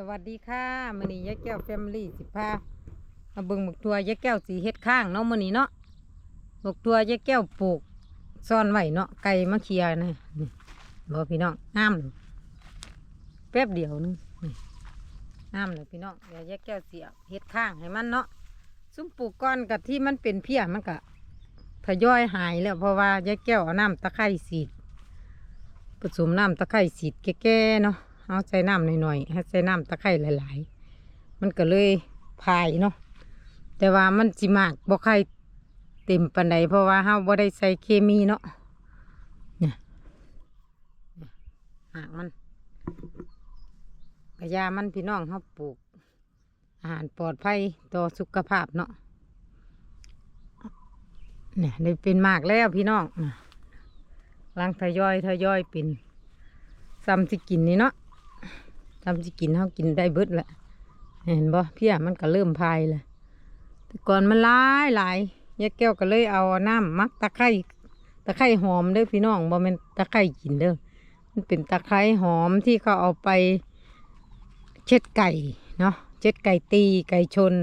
สวัสดีค่ะมื้อนี้ยายแก้วแฟมิลี่สิพามาเบิ่งบักทัวยายแก้วสีเฮ็ดข้างเนาะมื้อนี้เนาะบักทัวยายแก้วปลูกซ่อนไว้เนาะไก่มาเคลียร์นะนี่บ่พี่น้องงามเลยแป๊บเดียวนึงนี่งามเลยพี่น้องเดี๋ยวยายแก้วสิเอาเฮ็ดข้างให้มันเนาะซุ้มปลูกก้อนกับที่มันเป็นเพี้ยมันก็ทยอยหายแล้วเพราะว่ายายแก้วเอาน้ำตะไคร้สีดผสมน้ำตะไคร้สีดแก่ๆเนาะ เอาใส่น้ำหน่อยๆให้ใส่น้ำตะไคร้หลาย ๆ มันก็เลยพายเนาะแต่ว่ามันสิมากบ่ไข่เต็มปันใดเพราะว่าเฮาบ่ได้ใส่เคมีเนาะเนี่ยเนี่ยหากมันกระยามันพี่น้องเฮาปลูก อาหารปลอดภัยต่อสุขภาพเนาะเนี่ยได้เป็นมากแล้วพี่น้องลังทยอยทยอยเป็นซ้ำสิกินนี่เนาะ ซ้ำสิกินเขากินได้เบิดแหละเห็นบ่เพี่ยมันก็เริ่มพายลยแต่ก่อนมันหลายหลายยายแก้วก็เลยเอาน้ำมักตะไคร้ตะไคร้หอมเด้อพี่น้องบ่แม่นตะไคร้กินเด้อมันเป็นตะไคร้หอมที่เขาเอาไป เช็ดไก่เนาะเช็ดไก่ตีไก่ชน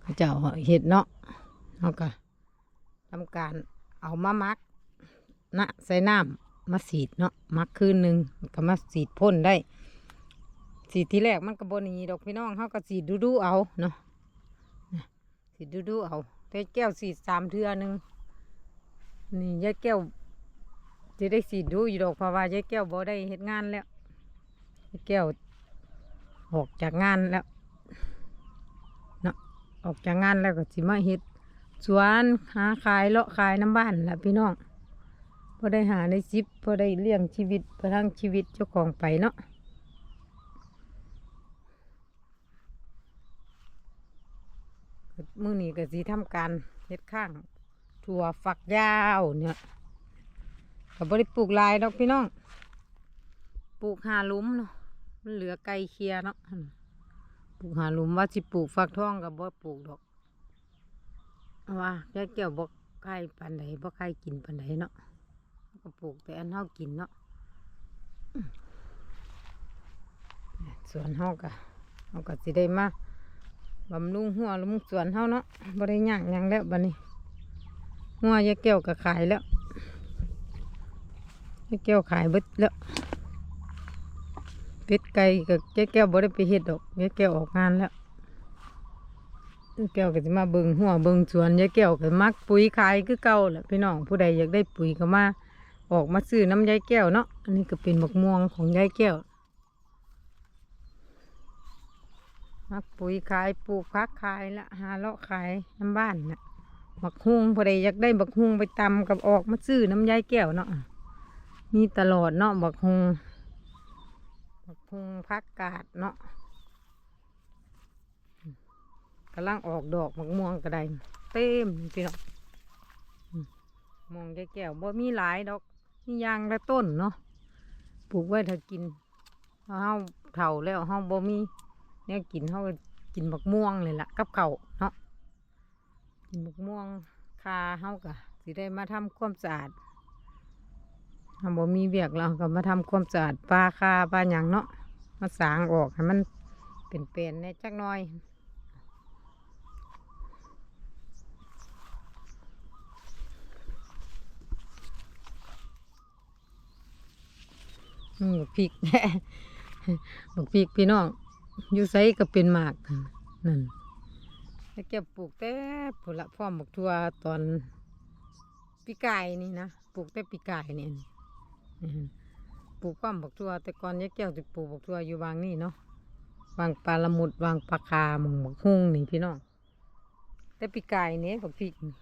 เขาจะเอาเห็ดเนาะเขาก็ทำการเอามามักนะใส่น้ำมาสีดเนาะมักคืนหนึ่งก็มาสีดพ่นได้ สีที่แรกมันก็บหนีดอกพี่น้องเขาก็สีดูดูเอาเนาะสีดูดูเอาแต่แก้วสีสามเทือหนึ่งนี่ยายแก้วจะได้สีดูอยู่ดอกเพราะว่ายายแก้วบ่ได้เฮ็ดงานแล้วยายแก้วออกจากงานแล้วเนาะออกจากงานแล้วก็สิมาเฮ็ดสวนหาขายเลาะขายน้ำบ้านแหละพี่น้องพอได้หาในซิปพอได้เลี้ยงชีวิตประทังชีวิตเจ้าของไปเนาะ มือนี้ก็สีทำการเฮ็ดข้างถั่วฝักยาวเนี่ยก็บ่ได้ปลูกลายดอกพี่น้องปลูกหาลุมเนาะมันเหลือไก่เคียเนาะปลูกหาลุมว่าสิปลูกฝักทองกับบ่ปลูกดอกว่าแก่เกี่ยวบ่ใครปันใดบ่ใครกินปันใดเนาะก็ปลูกแต่อันเฮากินเนาะสวนเฮากะเฮาก็สิได้มา บำรุงหัวลุงสวนเฮาเนาะบ่ได้ย่างยังแล้วบัดนี้หัวยายแก้วก็ขายแล้วยายแก้วขายบิดแล้วเป็ดไก่ก็ยายแก้วบ่ได้ไปเฮ็ดดอกยายแก้วออกงานแล้วยายแก้วก็สิมาเบิ่งหัวเบิ่งสวนยายแก้วก็มักปุ๋ยขายคือเก่าแหละพี่น้องผู้ใดอยากได้ปุ๋ยก็มาออกมาซื้อน้ำยายแก้วเนาะอันนี้ก็เป็นหมะม่วงของยายแก้ว มักปุ๋ยขายปลูกพักขายละหาเลาะขายน้ำบ้านน่ะบักฮุงพอดีอยากได้บักฮุงไปตำกับออกมาซื้อน้ำยายแก้วเนาะมีตลอดเนาะบักฮุงบักฮุงพักกาดเนาะกำลังออกดอกบักม่วงก็ไดเต็มพี่น้องมองแก้วบ่มีหลายดอกมีอยางละต้นเนาะปลูกไว้ถ้ากินเพราเฮาเฒ่าแล้วเฮาบ่มี เนี่ยกินเฮาก็กินบักม่วงเลยล่ะกับเขาเนาะกินบักม่วงคาเฮาก็สิได้มาทำความสะอาดเฮาบ่มีเวียกแล้วก็มาทำความสะอาดปลาคาปลาหยังเนาะมาสางออกให้มันเป็นเปลี่ยนในจักหน่อยอืมบักพริกบักพริกพี่น้อง อยู่ไสก็เป็นหมากนั่นแล้วเก็บปลูกแต่ผลละพร้อมบกทัวตอนปีกายนี่นะปลูกแต่ปีกายนี่ปลูกพร้อมบักทัวแต่ก่อนยายแก้วจะปลูกบักทัวอยู่วางนี่เนาะวางปลาละมุดวางปลาคาหมองบักฮุงนี่พี่น้องแต่ปีกายนี่บักพริกนี่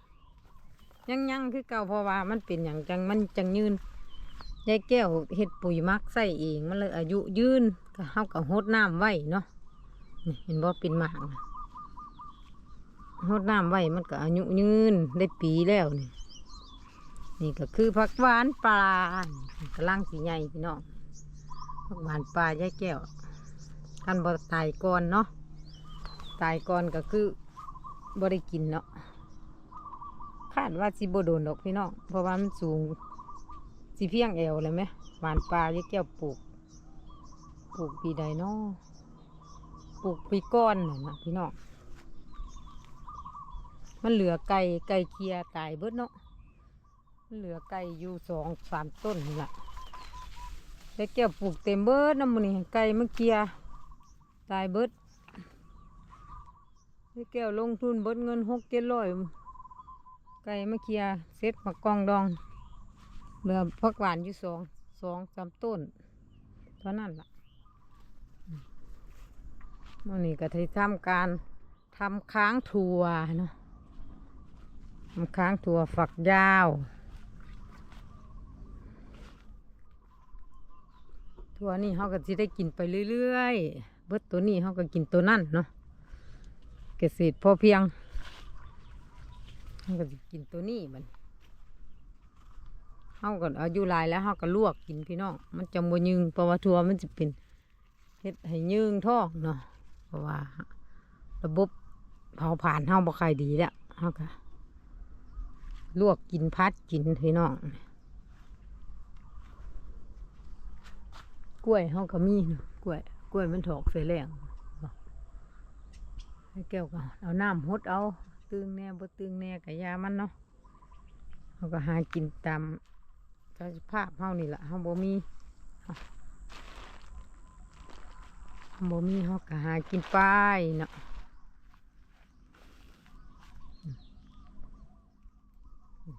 ยังยังๆคือเก่าเพราะว่ามันเป็นอย่างจังมันจังยืน ยายแก้วเห็ดปุ๋ยมักใส่เองมันเลยอายุยืนก็เฮากับหดน้ำไว้เนาะนี่เห็นบ่เป็นหมากน่ะหดน้ำไว้มันก็อายุยืนได้ปีแล้วนี่นี่ก็คือผักหวานปลากำลังสีใหญ่พี่น้องผักหวานปลายายแก้วกันบ่ตายก่อนเนาะตายก่อนก็คือบ่ได้กินเนาะคาดว่าสิบ่โดนดอกพี่น้องเพราะว่ามันสูง สีเพียงแอวเลยไหมหวานปลายี่แก้วปลูก ปลูกปีใดเนาะปลูกปีก้อนน่ะนะพี่น้องมันเหลือไก่ไก่เคียตายเบิดเนาะมันเหลือไก่อยู่สองสามต้นนี่ละแต่แก้วปลูกเต็มเบิดน้ำมันนี่ไก่มันเคียตายเบิดแต่แก้วลงทุนเบิดเงินหกเจ็ดร้อยไก่มาเคียเซ็ตมากองดอง เหลือพักหวานอยู่สองสองสามต้นเท่านั้นล่ะมื่อนี้ก็ที่ทำการทำค้างถั่วเนาะทำค้างถั่วฝักยาวถั่วนี่เขาก็จะได้กินไปเรื่อยๆ เบิดตัวนี้เขาก็กินตัวนั่นเนาะเกษตรพอเพียงเขาก็จะกินตัวนี้มันาก็อายุหลายแล้วเขาก็ลวกกินพี่น้องมันจะบ่ยึงเพราะว่าถั่วมันจะเป็นเฮ็ดให้ยึงท้องเนาะเพราะว่า ระบบเผาผ่านเฮาบ่ค่อยดีแล้วเฮาก็ลวกกินพัดกินพี่น้องกล้วยเฮาก็มีเนาะกล้วย กล้วยมันถอกใส่แรงให้แก้วก็เอาน้ำหดเอา ตึงแน่บ่ตึงแน่ก็ยามันเนาะเฮาก็หากินตาม สภาพเฮานี่แหละเฮาบ่มีเฮาบ่มีเฮาก็หากินไปเนาะมอืม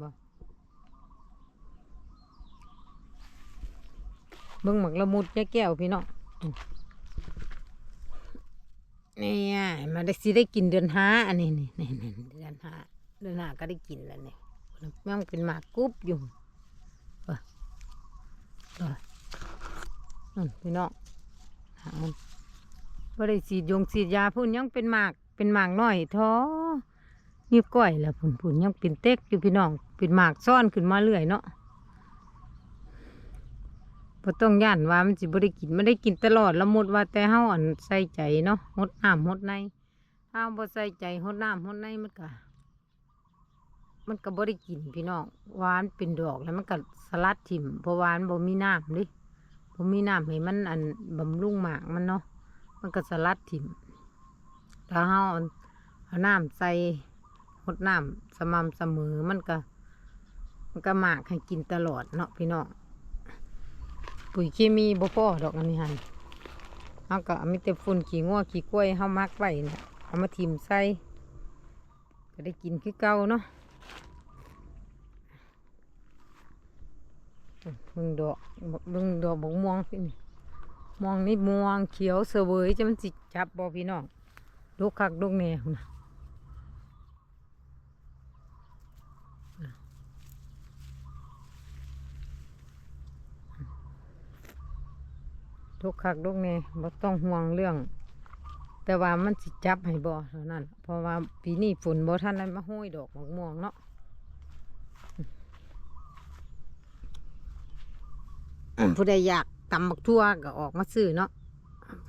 บ่เบิ่งหมักละมุดแก่แก้วพี่น้องเนี่ยมาได้สิได้กินเดือนห้าอันนี้นี่นี่เดือนห้าเดือนห้าก็ได้กินแล้วเนี่ยแม่งเป็นหมากกรุบอยู่ พี่น้องหางมันบ่ได้สีดยงสีดยาพุ่นยังเป็นหมากเป็นหมากน้อยท้อมีก้อยแล้วพุ่นพุ่นยังเป็นเต็กอยู่พี่น้องเป็นหมากซ่อนขึ้นมาเรื่อยเนาะบ่ต้องย่านว่ามันสิบ่ได้กินไม่ได้กินตลอดละหมดว่าแต่เฮาอันใส่ใจเนาะหดน้ำหดในถ้าบ่ใส่ใจหดน้ำหดในมันก็ มันก็บ่ได้กินพี่น้องหวานเป็นดอกแล้วมันก็สลัดถิ่มเพราะหวานบ่มีน้ำดิบ่มีน้ำให้มันอันบำรุงหมากมันเนาะมันก็สลัดถิ่มถ้าเฮาเอาเอน้ำใส่หดน้ำสม่ำเสมอมันก็ มันก็หมากให้กินตลอดเนาะพี่น้องปุ๋ยเคมีบ่พอดอกอันนี้หันเฮาก็มีแต่ฝุ่นขี้งัวขี้กล้วยเฮามักไว้เนี่ยเอามาถิ่มใส่ก็ได้กินคือเก่าเนาะ มึงดอกมึงดอกบกม่วงพี่นี่ม่วงนี่ม่วงเขียวเสวยจะมันสิจับบ่พี่น้องลูกคักลูกแน่นะลูกคักลูกแน่บ่ต้องห่วงเรื่อง แต่ว่ามันสิจับให้บ่เท่านั้น เพราะว่าปีนี้ฝนบ่ทันได้มาห้อยดอกมะม่วงเนาะ ผู้ใดอยากตำบักทั่วก็ออกมาซื้อเนาะ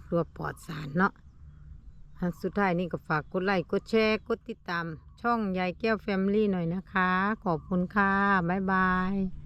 ทั่วปลอดสารเนาะสุดท้ายนี่ก็ฝากกดไลค์กดแชร์กดติดตาม ช่องยายแก้วแฟมิลี่หน่อยนะคะ ขอบคุณค่ะ บ๊ายบาย